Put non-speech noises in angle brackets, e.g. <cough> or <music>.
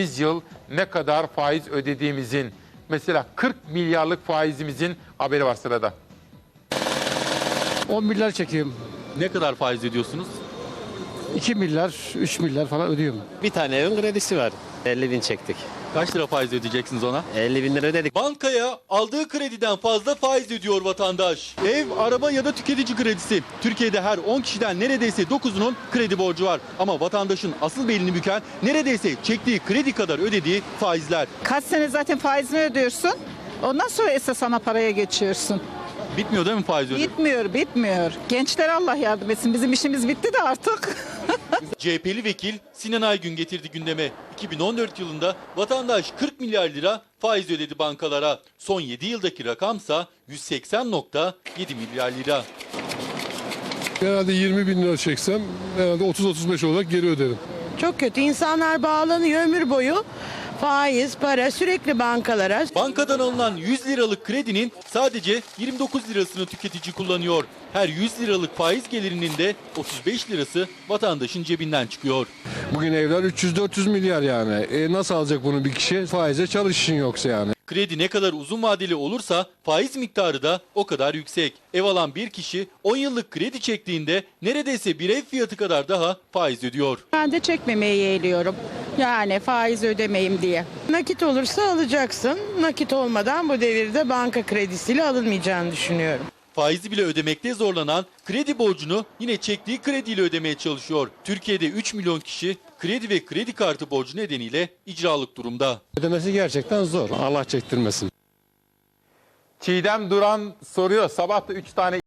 Biz yıl ne kadar faiz ödediğimizin mesela 40 milyarlık faizimizin haberi var sırada. 10 milyar çekiyorum. Ne kadar faiz ödüyorsunuz? 2 milyar, 3 milyar falan ödüyorum. Bir tane evin kredisi var. 50 bin çektik. Kaç lira faiz ödeyeceksiniz ona? 50 bin lira ödedik. Bankaya aldığı krediden fazla faiz ödüyor vatandaş. Ev, araba ya da tüketici kredisi. Türkiye'de her 10 kişiden neredeyse 9'unun kredi borcu var. Ama vatandaşın asıl belini büken neredeyse çektiği kredi kadar ödediği faizler. Kaç sene zaten faizini ödüyorsun. Ondan sonra esas ana paraya geçiyorsun. Bitmiyor değil mi faiz ödeme? Bitmiyor, bitmiyor. Gençler Allah yardım etsin. Bizim işimiz bitti de artık. <laughs> CHP'li vekil Sinan Aygün getirdi gündeme. 2014 yılında vatandaş 40 milyar lira faiz ödedi bankalara. Son 7 yıldaki rakamsa 180.7 milyar lira. Herhalde 20 bin lira çeksem herhalde 30-35 olarak geri öderim. Çok kötü. İnsanlar bağlanıyor ömür boyu. Faiz, para sürekli bankalara. Bankadan alınan 100 liralık kredinin sadece 29 lirasını tüketici kullanıyor. Her 100 liralık faiz gelirinin de 35 lirası vatandaşın cebinden çıkıyor. Bugün evler 300-400 milyar yani. E nasıl alacak bunu bir kişi? Faize çalışın yoksa yani. Kredi ne kadar uzun vadeli olursa faiz miktarı da o kadar yüksek. Ev alan bir kişi 10 yıllık kredi çektiğinde neredeyse bir ev fiyatı kadar daha faiz ödüyor. Ben de çekmemeyi yeğliyorum. Yani faiz ödemeyim diye. Nakit olursa alacaksın. Nakit olmadan bu devirde banka kredisiyle alınmayacağını düşünüyorum. Faizi bile ödemekte zorlanan kredi borcunu yine çektiği krediyle ödemeye çalışıyor. Türkiye'de 3 milyon kişi kredi ve kredi kartı borcu nedeniyle icralık durumda. Ödemesi gerçekten zor. Allah çektirmesin. Çiğdem Duran soruyor sabah da 3 tane